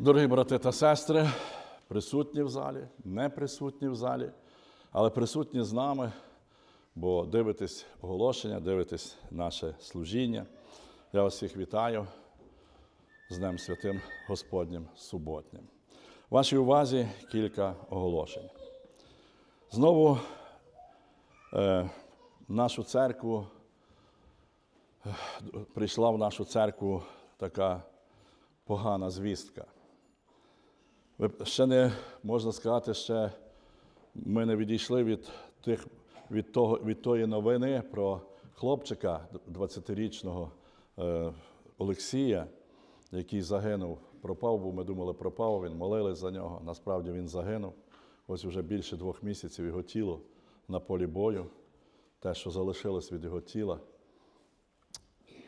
Дорогі брати та сестри, присутні в залі, не присутні в залі, але присутні з нами, бо дивитесь оголошення, дивитесь наше служіння. Я вас всіх вітаю з Днем Святим Господнім Суботнім. Вашій увазі кілька оголошень. Знову е, нашу церкву е, прийшла в нашу церкву така погана звістка. Ще не можна сказати, ще ми не відійшли від, тих, від, того, від тої новини про хлопчика 20-річного е, Олексія, який загинув, пропав, бо ми думали, пропав, він молились за нього. Насправді він загинув. Ось вже більше двох місяців його тіло на полі бою. Те, що залишилось від його тіла,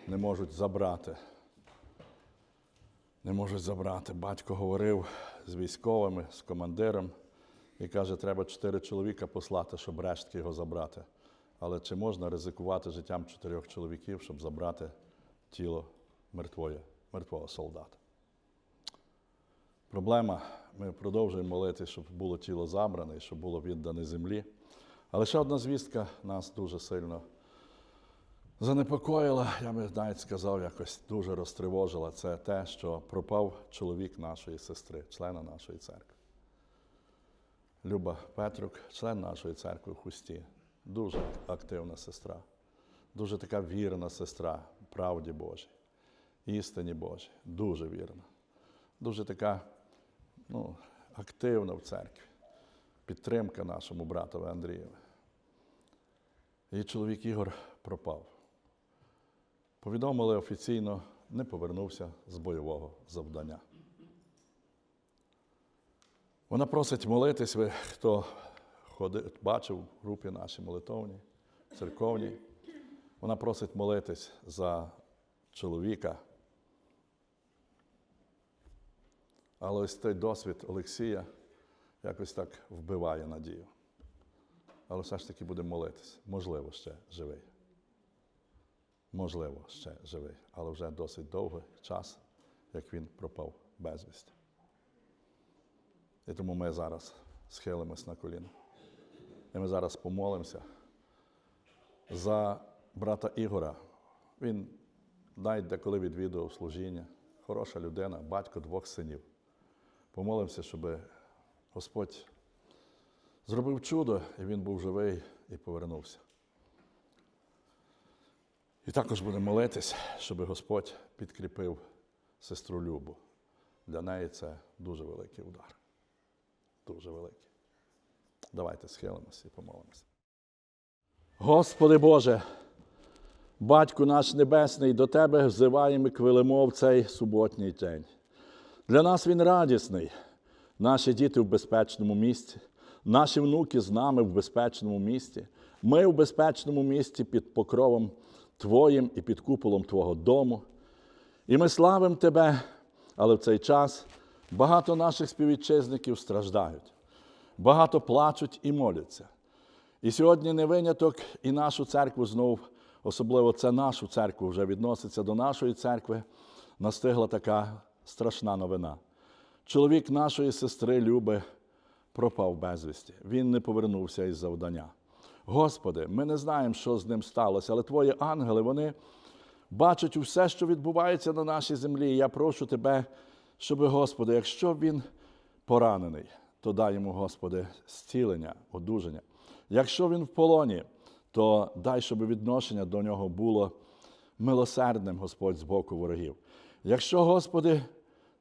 не можуть забрати. Не можуть забрати. Батько говорив з військовими, з командиром і каже, треба чотири чоловіка послати, щоб рештки його забрати. Але чи можна ризикувати життям чотирьох чоловіків, щоб забрати тіло мертвої, мертвого солдата? Проблема, ми продовжуємо молити, щоб було тіло забране, щоб було віддане землі. Але ще одна звістка нас дуже сильно занепокоїла, я би навіть сказав, якось дуже розтривожила. Це те, що пропав чоловік нашої сестри, члена нашої церкви. Люба Петрук, член нашої церкви в Хусті, дуже активна сестра, дуже така вірна сестра правді Божій, істині Божій, дуже вірна, дуже така ну, активна в церкві, підтримка нашому братові Андрієві. Її чоловік Ігор пропав. Повідомили офіційно, не повернувся з бойового завдання. Вона просить молитись, ви хто ходив, бачив групі наші молитовні, церковні. Вона просить молитись за чоловіка. Але ось той досвід Олексія якось так вбиває надію. Але все ж таки будемо молитись. Можливо, ще живий. Можливо, ще живий, але вже досить довгий час, як він пропав безвісти. І тому ми зараз схилимось на коліна. І ми зараз помолимося за брата Ігора. Він навіть деколи відвідував служіння, хороша людина, батько двох синів. Помолимося, щоб Господь зробив чудо, і він був живий і повернувся. І також будемо молитись, щоб Господь підкріпив сестру Любу. Для неї це дуже великий удар. Дуже великий. Давайте схилимося і помолимося. Господи Боже, Батьку наш Небесний, до Тебе взиваємо квилимо в цей суботній день. Для нас він радісний. Наші діти в безпечному місці, наші внуки з нами в безпечному місці. Ми в безпечному місці під покровом Твоїм і під куполом Твого дому. І ми славимо Тебе, але в цей час багато наших співвітчизників страждають, багато плачуть і моляться. І сьогодні не виняток і нашу церкву знов, особливо це нашу церкву вже відноситься до нашої церкви, настигла така страшна новина. Чоловік нашої сестри Люби пропав безвісті. Він не повернувся із завдання. Господи, ми не знаємо, що з ним сталося, але Твої ангели, вони бачать усе, що відбувається на нашій землі. І я прошу Тебе, щоб, Господи, якщо він поранений, то дай йому, Господи, зцілення, одужання. Якщо він в полоні, то дай, щоб відношення до нього було милосердним, Господь, з боку ворогів. Якщо, Господи,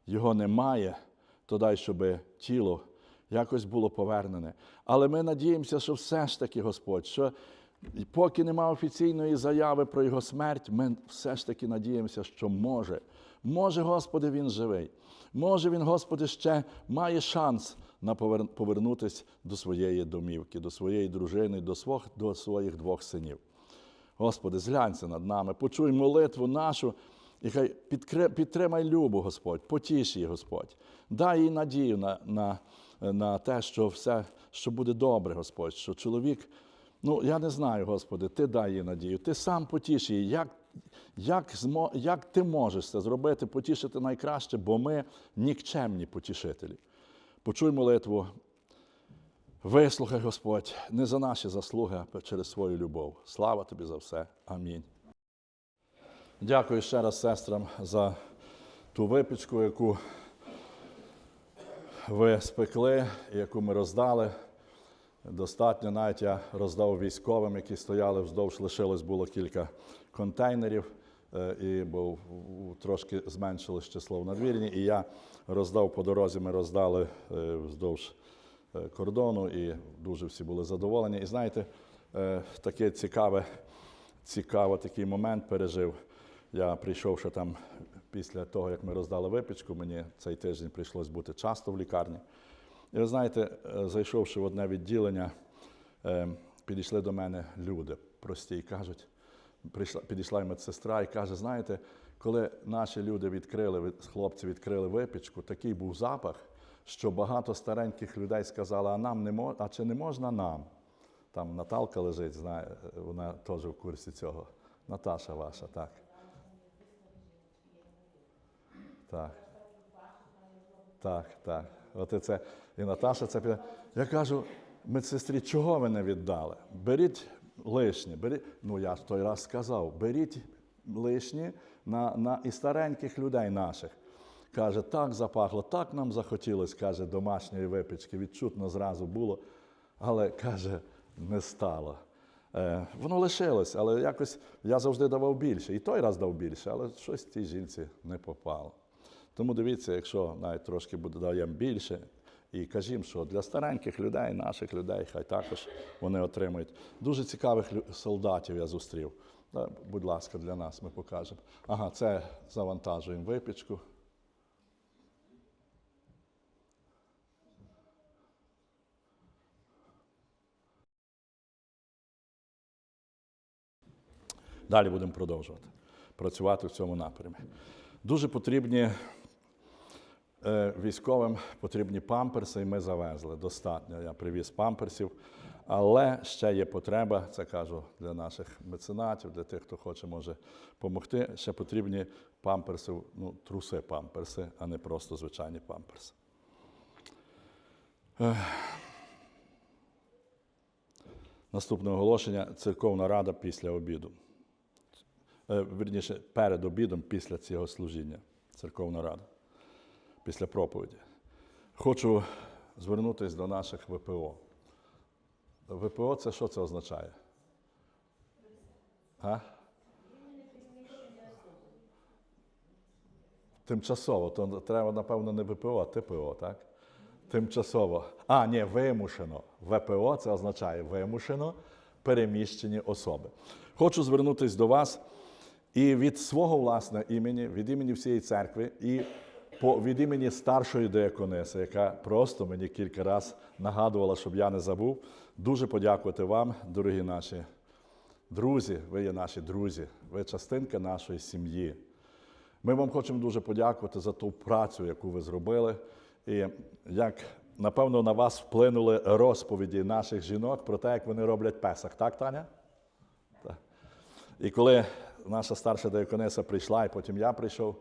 його немає, то дай, щоб тіло якось було повернене. Але ми надіємося, що все ж таки, Господь, що поки нема офіційної заяви про його смерть, ми все ж таки надіємося, що може. Може, Господи, він живий. Може, він, Господи, ще має шанс на повернутися до своєї домівки, до своєї дружини, до, свох... до своїх двох синів. Господи, зглянься над нами, почуй молитву нашу. І хай підтримай любу, Господь, потіш її, Господь. Дай їй надію на, на, на те, що все що буде добре, Господь, що чоловік, ну я не знаю, Господи, Ти дай їй надію, Ти сам потіш її, як як, як ти можеш це зробити, потішити найкраще, бо ми нікчемні потішителі. Почуй молитву, вислухай Господь, не за наші заслуги, а через свою любов. Слава тобі за все. Амінь. Дякую ще раз сестрам за ту випічку, яку ви спекли, яку ми роздали. Достатньо навіть я роздав військовим, які стояли вздовж, лишилось було кілька контейнерів, е, і бо трошки зменшилось число в надвірні. І я роздав по дорозі, ми роздали е, вздовж е, кордону, і дуже всі були задоволені. І знаєте, таке цікаве, цікаво такий момент пережив. Я прийшов ще там після того, як ми роздали випічку, мені цей тиждень прийшлось бути часто в лікарні. І ви знаєте, е, зайшовши в одне відділення, е, підійшли до мене люди прості і кажуть, прийшла, підійшла медсестра і каже: знаєте, коли наші люди відкрили, хлопці відкрили випічку, такий був запах, що багато стареньких людей сказали, а нам не мож, а чи не можна нам? Там Наталка лежить, знає, вона теж в курсі цього. Наташа ваша, так. Так. Так, так. От і це. І Наташа це піде. Я кажу, медсестрі, чого ви не віддали? Беріть лишнє. Беріть, ну я ж той раз сказав, беріть лишнє на, на і стареньких людей наших. Каже, так запахло, так нам захотілося, каже, домашньої випічки. Відчутно зразу було, але каже, не стало. Е, воно лишилось, але якось я завжди давав більше. І той раз дав більше, але щось тій жінці не попало. Тому дивіться, якщо навіть трошки буде даємо більше, і кажімо, що для стареньких людей, наших людей, хай також вони отримають. Дуже цікавих солдатів я зустрів. Будь ласка, для нас ми покажемо. Ага, це завантажуємо випічку. Далі будемо продовжувати працювати в цьому напрямі. Дуже потрібні військовим потрібні памперси, і ми завезли достатньо. Я привіз памперсів. Але ще є потреба, це кажу для наших меценатів, для тих, хто хоче може допомогти. Ще потрібні памперси, ну, труси памперси, а не просто звичайні памперси. Наступне оголошення церковна рада після обіду. Е, Вірніше, перед обідом, після цього служіння. Церковна рада, після проповіді. Хочу звернутися до наших ВПО. ВПО це що це означає? А? Тимчасово, то треба, напевно, не ВПО, а ТПО, так? Тимчасово. А, ні, вимушено. ВПО це означає вимушено переміщені особи. Хочу звернутися до вас і від свого власне імені, від імені всієї церкви, і по, від імені старшої деякониси, яка просто мені кілька разів нагадувала, щоб я не забув. Дуже подякувати вам, дорогі наші друзі. Ви є наші друзі, ви частинка нашої сім'ї. Ми вам хочемо дуже подякувати за ту працю, яку ви зробили. І як напевно на вас вплинули розповіді наших жінок про те, як вони роблять песах, так, Таня? Так. І коли наша старша деяконеса прийшла, і потім я прийшов,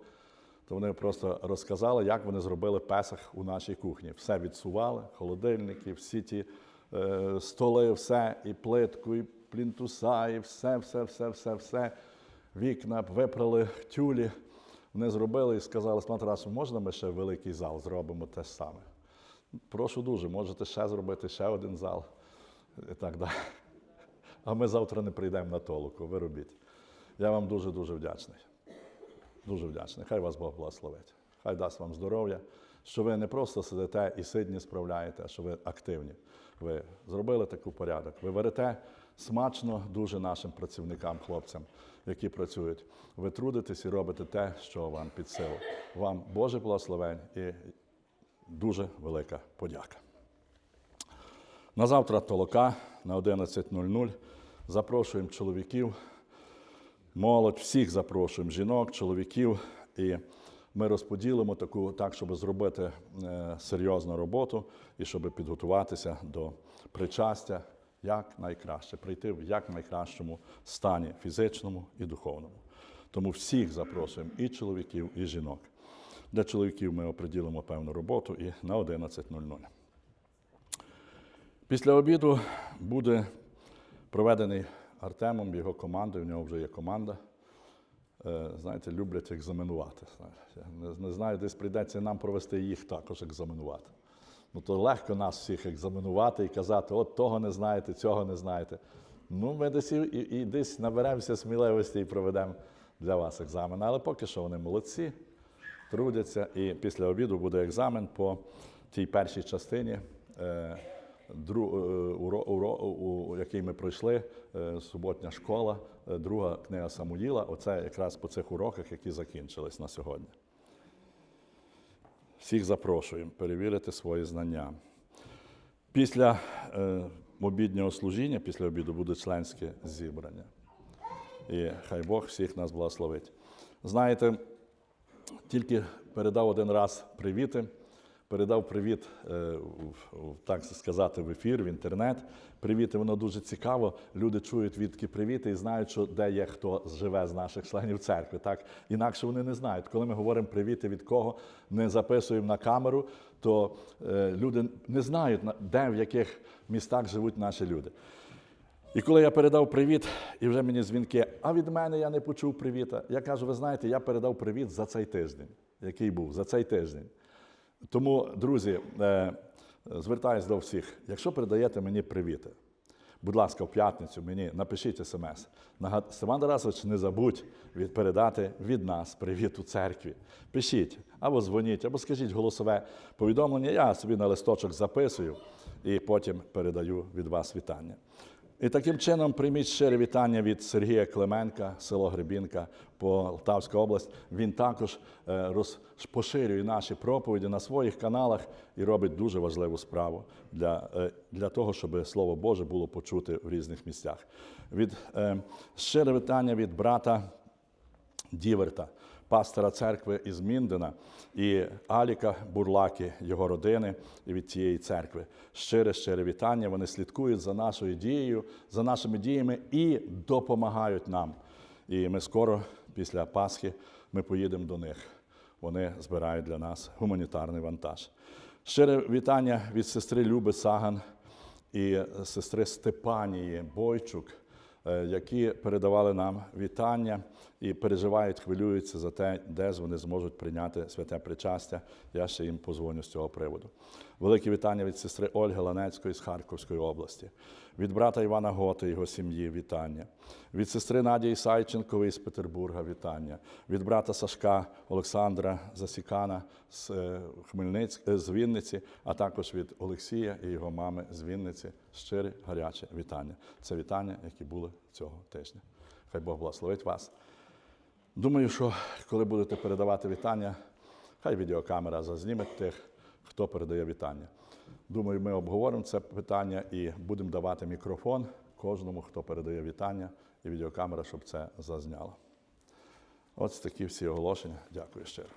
то вони просто розказали, як вони зробили песах у нашій кухні. Все відсували, холодильники, всі ті е, столи, все, і плитку, і плінтуса, і все, все, все, все, все. Вікна випрали тюлі. Вони зробили і сказали, з матрасом, можна ми ще великий зал зробимо те саме? Прошу дуже, можете ще зробити ще один зал. І так далі. А ми завтра не прийдемо на толоку, ви робіть. Я вам дуже-дуже вдячний. Дуже вдячний. Хай вас Бог благословить. Хай дасть вам здоров'я, що ви не просто сидите і сидні справляєте, а що ви активні. Ви зробили таку порядок. Ви берете смачно дуже нашим працівникам, хлопцям, які працюють. Ви трудитесь і робите те, що вам під силу. Вам Боже благословень і дуже велика подяка. На завтра толока на 11.00 запрошуємо чоловіків, молодь, всіх запрошуємо, жінок, чоловіків. І ми розподілимо таку так, щоб зробити е, серйозну роботу і щоб підготуватися до причастя як найкраще, прийти в як найкращому стані фізичному і духовному. Тому всіх запрошуємо і чоловіків, і жінок. Для чоловіків ми оприділимо певну роботу і на 11.00. Після обіду буде проведений Артемом, його командою, в нього вже є команда. Е, Знаєте, люблять екзаменувати. Не, знаю, десь прийдеться нам провести їх також екзаменувати. Ну то легко нас всіх екзаменувати і казати, от того не знаєте, цього не знаєте. Ну, ми десь і, і, десь наберемося сміливості і проведемо для вас екзамен. Але поки що вони молодці, трудяться, і після обіду буде екзамен по тій першій частині, е, у, який ми пройшли, е, суботня школа, е, друга книга Самуїла. Оце якраз по цих уроках, які закінчились на сьогодні. Всіх запрошуємо перевірити свої знання. Після обіднього служіння, після обіду буде членське зібрання. І хай Бог всіх нас благословить. Знаєте, тільки передав один раз привіти, передав привіт, е, так сказати, в ефір, в інтернет. Привіти, воно дуже цікаво. Люди чують відки привіти і знають, що де є хто живе з наших членів церкви. Так? Інакше вони не знають. Коли ми говоримо привіти від кого, не записуємо на камеру, то е, люди не знають, де в яких містах живуть наші люди. І коли я передав привіт, і вже мені дзвінки, а від мене я не почув привіта. Я кажу, ви знаєте, я передав привіт за цей тиждень, який був, за цей тиждень. Тому, друзі, е, звертаюсь до всіх, якщо передаєте мені привіти, будь ласка, в п'ятницю мені напишіть смс. Степан Тарасович, не забудь від передати від нас привіт у церкві. Пишіть або дзвоніть, або скажіть голосове повідомлення. Я собі на листочок записую і потім передаю від вас вітання. І таким чином прийміть щире вітання від Сергія Клименка, село Гребінка, Полтавська область. Він також е, роз- поширює наші проповіді на своїх каналах і робить дуже важливу справу для, е, для того, щоб Слово Боже було почуте в різних місцях. Від е, щире вітання від брата Діверта, пастора церкви із Міндена, і Аліка Бурлаки, його родини і від цієї церкви. Щире, щире вітання. Вони слідкують за нашою дією, за нашими діями і допомагають нам. І ми скоро, після Пасхи, ми поїдемо до них. Вони збирають для нас гуманітарний вантаж. Щире вітання від сестри Люби Саган і сестри Степанії Бойчук які передавали нам вітання і переживають, хвилюються за те, де ж вони зможуть прийняти святе причастя. Я ще їм позвоню з цього приводу. Велике вітання від сестри Ольги Ланецької з Харківської області, від брата Івана Готи, його сім'ї вітання, від сестри Надії Сайченкової з Петербурга вітання, від брата Сашка Олександра Засікана з е, Хмельниць, е, з Вінниці, а також від Олексія і його мами з Вінниці. Щире гаряче вітання. Це вітання, які були цього тижня. Хай Бог благословить вас. Думаю, що коли будете передавати вітання, хай відеокамера зазніме тих, хто передає вітання. Думаю, ми обговоримо це питання і будемо давати мікрофон кожному, хто передає вітання, і відеокамера, щоб це зазняло. Ось такі всі оголошення. Дякую щиро.